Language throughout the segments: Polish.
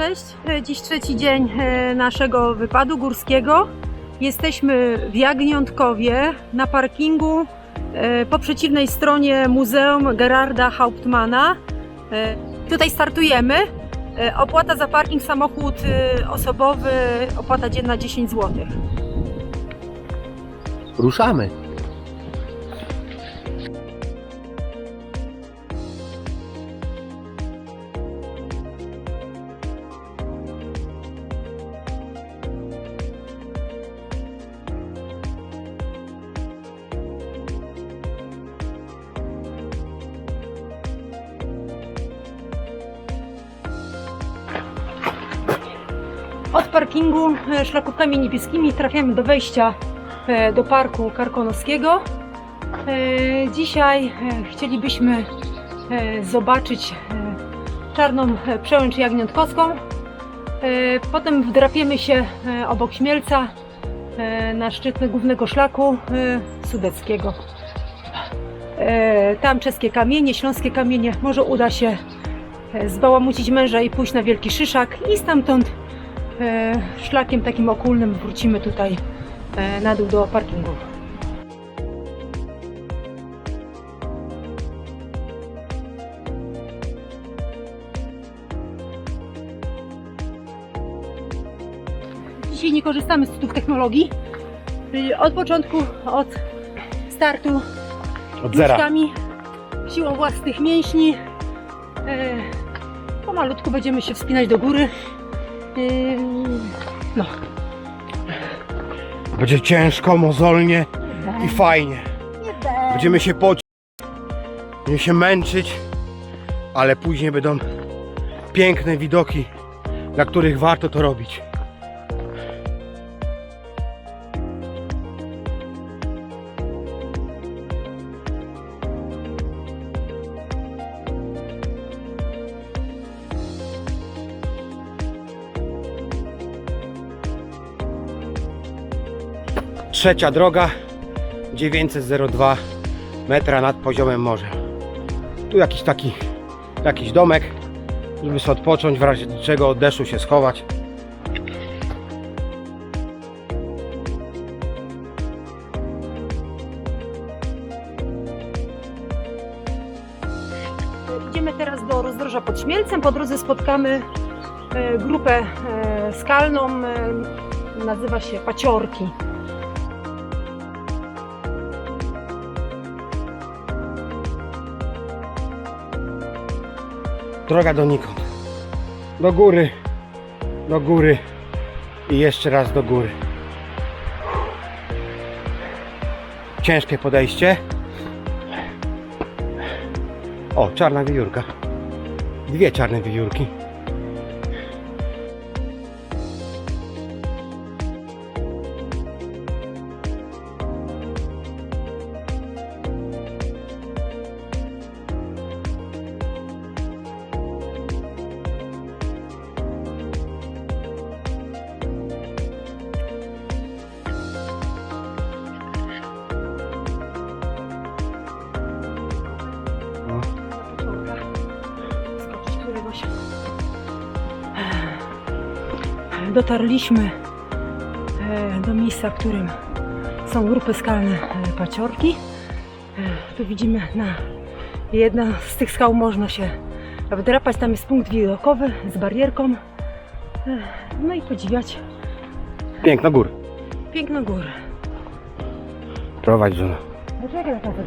Cześć, E, dziś trzeci dzień e, naszego wypadu górskiego. Jesteśmy w Jagniątkowie na parkingu e, po przeciwnej stronie Muzeum Gerarda Hauptmana. Tutaj startujemy. Opłata za parking samochód osobowy, opłata dzienna 10 zł. Ruszamy. Od parkingu e, szlakówkami niebieskimi trafiamy do wejścia e, do parku Karkonoskiego. E, Dzisiaj chcielibyśmy zobaczyć czarną przełęcz jagniątkowską. Potem wdrapiemy się obok Śmielca na szczyt głównego szlaku sudeckiego. Tam czeskie kamienie, śląskie kamienie. Może uda się zbałamucić męża i pójść na Wielki Szyszak i stamtąd szlakiem takim okulnym wrócimy tutaj e, na dół do parkingu. Dzisiaj nie korzystamy z cudów technologii. Y, Od początku, od startu Od zera. siłą własnych mięśni. E, pomalutku będziemy się wspinać do góry. No, Będzie ciężko, mozolnie i fajnie. Będziemy się pocić, będziemy się męczyć, ale później będą piękne widoki, dla których warto to robić. Trzecia droga 902 metra nad poziomem morza. Tu jakiś taki jakiś domek, żeby sobie odpocząć, w razie czego od deszczu się schować. Idziemy teraz do rozdroża pod Śmielcem. Po drodze spotkamy e, grupę e, skalną. e, Nazywa się Paciorki. Droga donikąd. Do góry, do góry i jeszcze raz do góry. Ciężkie podejście. O, czarna wiewiórka. Dwie czarne wiewiórki. Dotarliśmy e, do miejsca, w którym są grupy skalne e, Paciorki. E, Tu widzimy na jedna z tych skał można się wdrapać. Tam jest punkt widokowy z barierką. No i podziwiać Piękna gór. piękną górę. Prowadź żona. Dlaczego taka?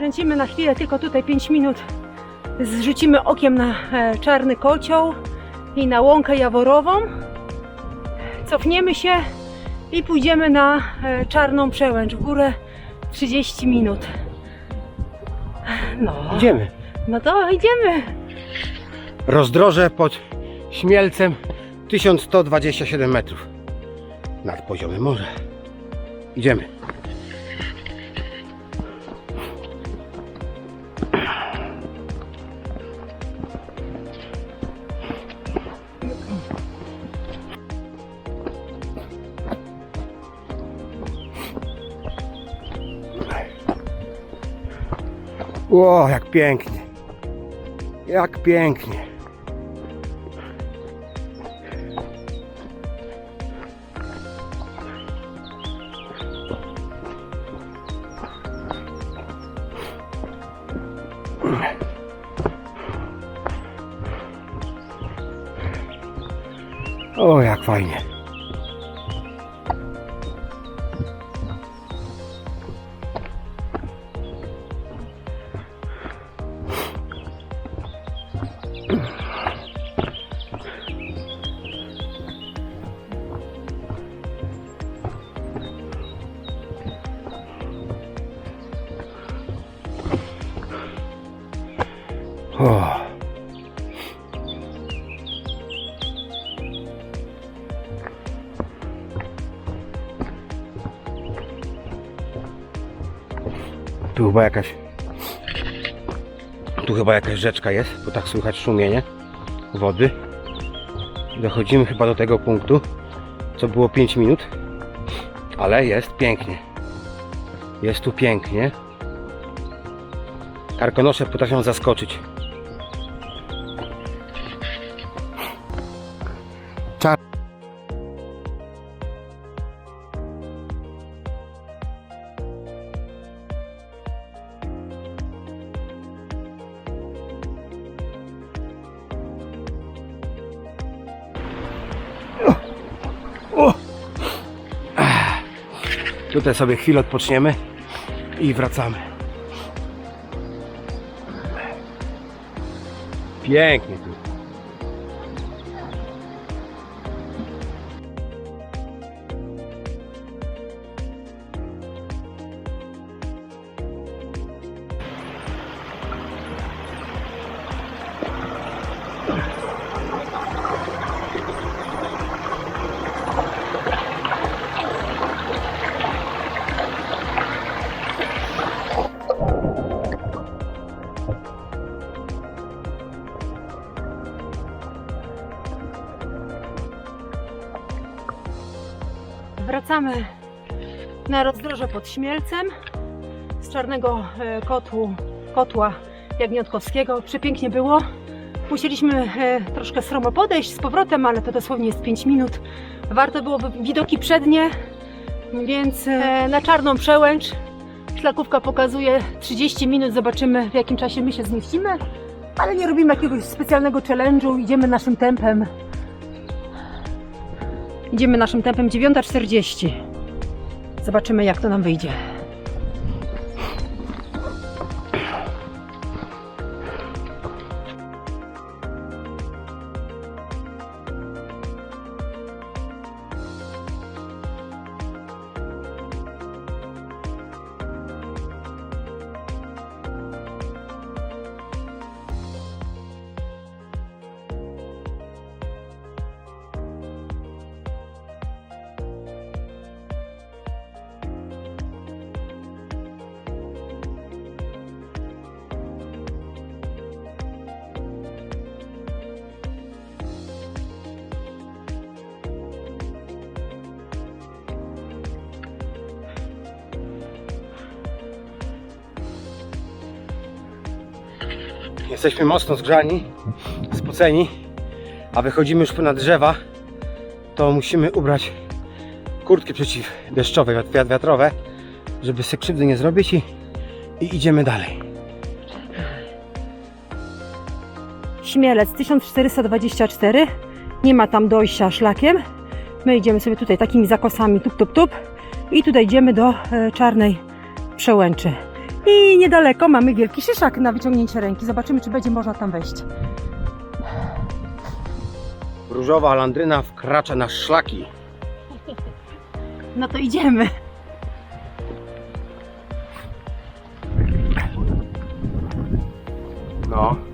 Skręcimy na chwilę, tylko tutaj 5 minut. Zrzucimy okiem na e, czarny kocioł i na łąkę jaworową. Cofniemy się i pójdziemy na e, czarną przełęcz w górę 30 minut. No, Idziemy. no to idziemy. Rozdroże pod Śmielcem 1127 metrów nad poziomem morza. Idziemy. Ło, jak pięknie. Jak pięknie. O. Tu chyba jakaś. Tu chyba jakaś rzeczka jest, bo tak słychać szumienie wody. Dochodzimy chyba do tego punktu, co było 5 minut, ale jest pięknie. Jest tu pięknie. Karkonosze potrafią zaskoczyć. Tutaj sobie chwilę odpoczniemy i wracamy. Pięknie tu. Wracamy na rozdroże pod Śmielcem z czarnego e, kotłu, kotła Jagniątkowskiego. Przepięknie było. Musieliśmy e, troszkę sromo podejść z powrotem, ale to dosłownie jest 5 minut. Warto było wi- widoki przednie, więc e, na czarną przełęcz. Szlakówka pokazuje 30 minut, zobaczymy w jakim czasie my się zmieścimy. Ale nie robimy jakiegoś specjalnego challenge'u, idziemy naszym tempem. Idziemy naszym tempem 9.40. Zobaczymy, jak to nam wyjdzie. Jesteśmy mocno zgrzani, spoceni, a wychodzimy już ponad drzewa, to musimy ubrać kurtki przeciwdeszczowe, wiat- wiat- wiatrowe, żeby sobie krzywdy nie zrobić i, i idziemy dalej. Śmielec 1424. Nie ma tam dojścia szlakiem. My idziemy sobie tutaj takimi zakosami tup, tup, tup. I tutaj idziemy do e, czarnej przełęczy. I niedaleko mamy wielki szyszak na wyciągnięcie ręki. Zobaczymy, czy będzie można tam wejść. Różowa landryna wkracza na szlaki. No to idziemy. No.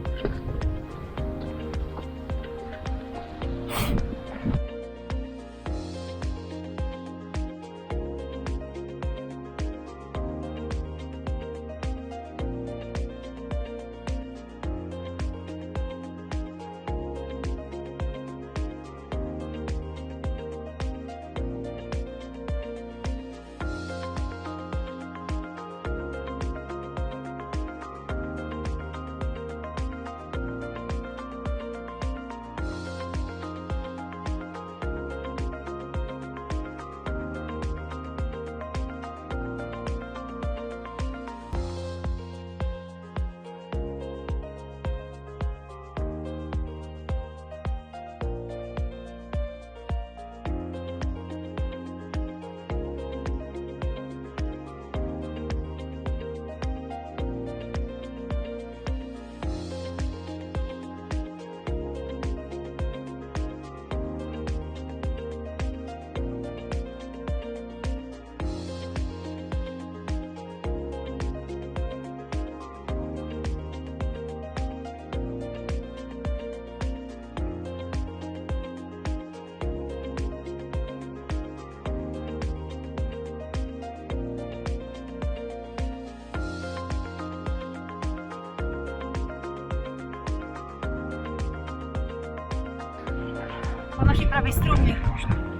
Naszej prawej stronie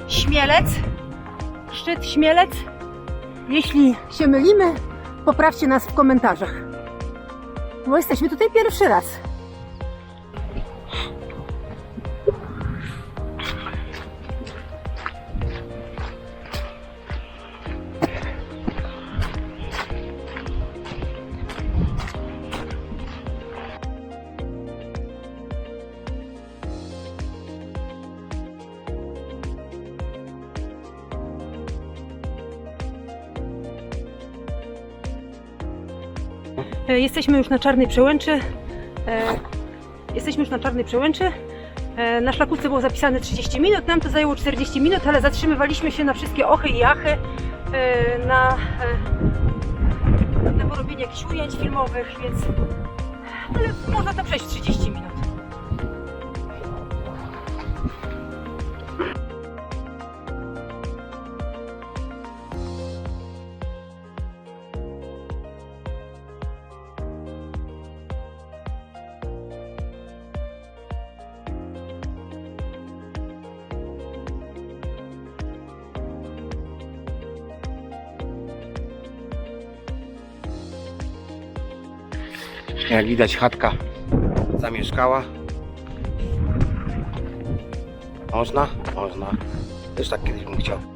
Śmielec, szczyt Śmielec. Jeśli się mylimy, poprawcie nas w komentarzach. Bo jesteśmy tutaj pierwszy raz. Jesteśmy już na Czarnej Przełęczy. E, Jesteśmy już na Czarnej Przełęczy. E, Na szlakówce było zapisane 30 minut, nam to zajęło 40 minut, ale zatrzymywaliśmy się na wszystkie ochy i jachy, e, na, e, na porobienie jakichś ujęć filmowych, więc ale można to przejść w 30 minut. Jak widać chatka zamieszkała. Można? Można. Też tak kiedyś bym chciał.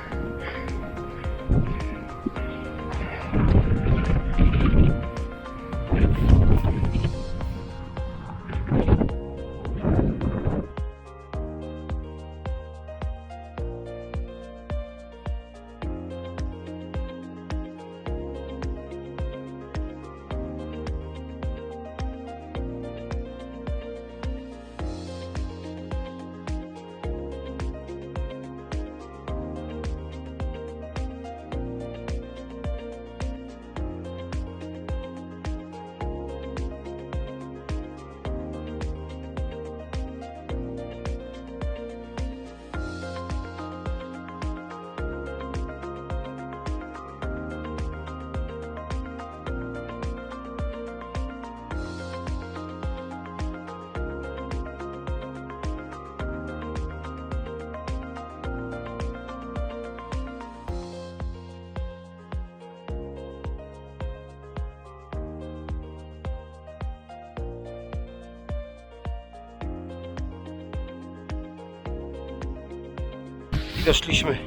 I doszliśmy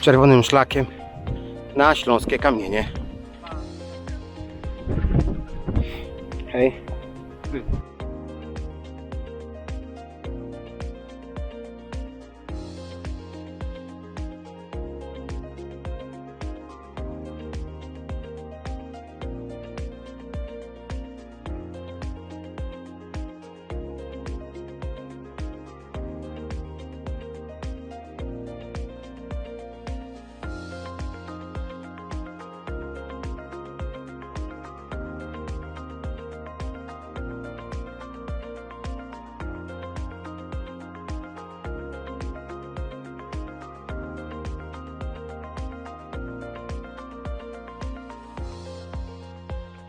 czerwonym szlakiem na śląskie kamienie. Hej.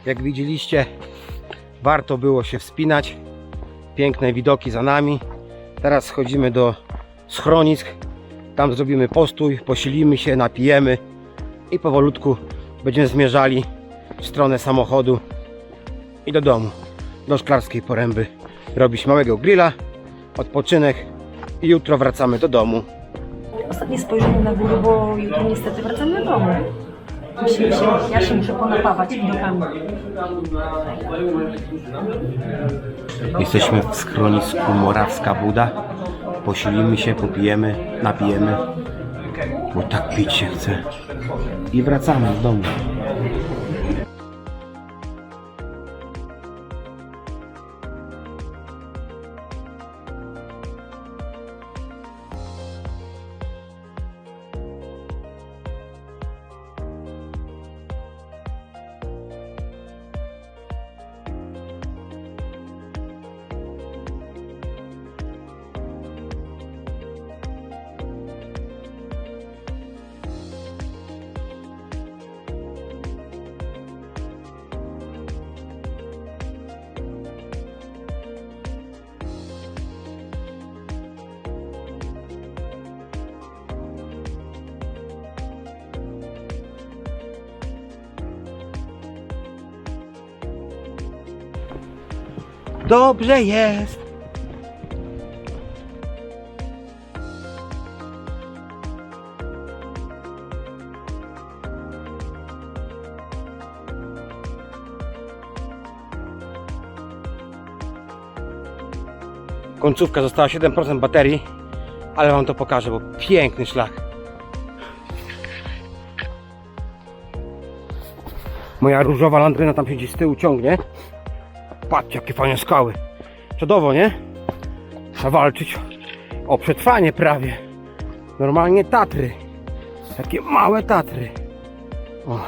Jak widzieliście, warto było się wspinać. Piękne widoki za nami. Teraz schodzimy do schronisk. Tam zrobimy postój, posilimy się, napijemy i powolutku będziemy zmierzali w stronę samochodu i do domu, do Szklarskiej Poręby. Robić małego grilla, odpoczynek i jutro wracamy do domu. Ostatnie spojrzenie na górę, bo jutro niestety wracamy do domu. Musimy się, ja się muszę ponapawać widokami. Jesteśmy w schronisku Morawska Buda. Posilimy się, popijemy, napijemy, bo tak pić się chce. I wracamy do domu. Dobrze jest. Końcówka została 7% baterii, ale wam to pokażę, bo piękny szlak. Moja różowa landryna tam siedzi z tyłu ciągnie. Patrzcie, jakie fajne skały. Czadowo, nie? Trzeba walczyć o przetrwanie prawie. Normalnie Tatry. Takie małe Tatry. O.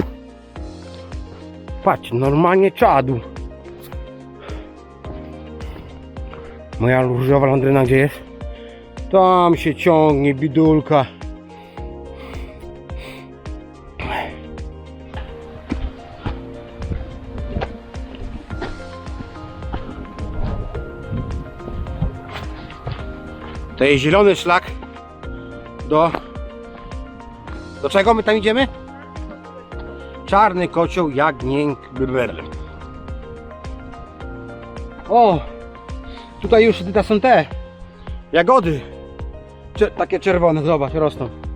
Patrzcie, normalnie czadu. Moja różowa landryna gdzie jest? Tam się ciągnie bidulka. To jest zielony szlak do... Do czego my tam idziemy? Czarny kocioł Jagnięk... O! Tutaj już są te jagody. Takie czerwone, zobacz, rosną.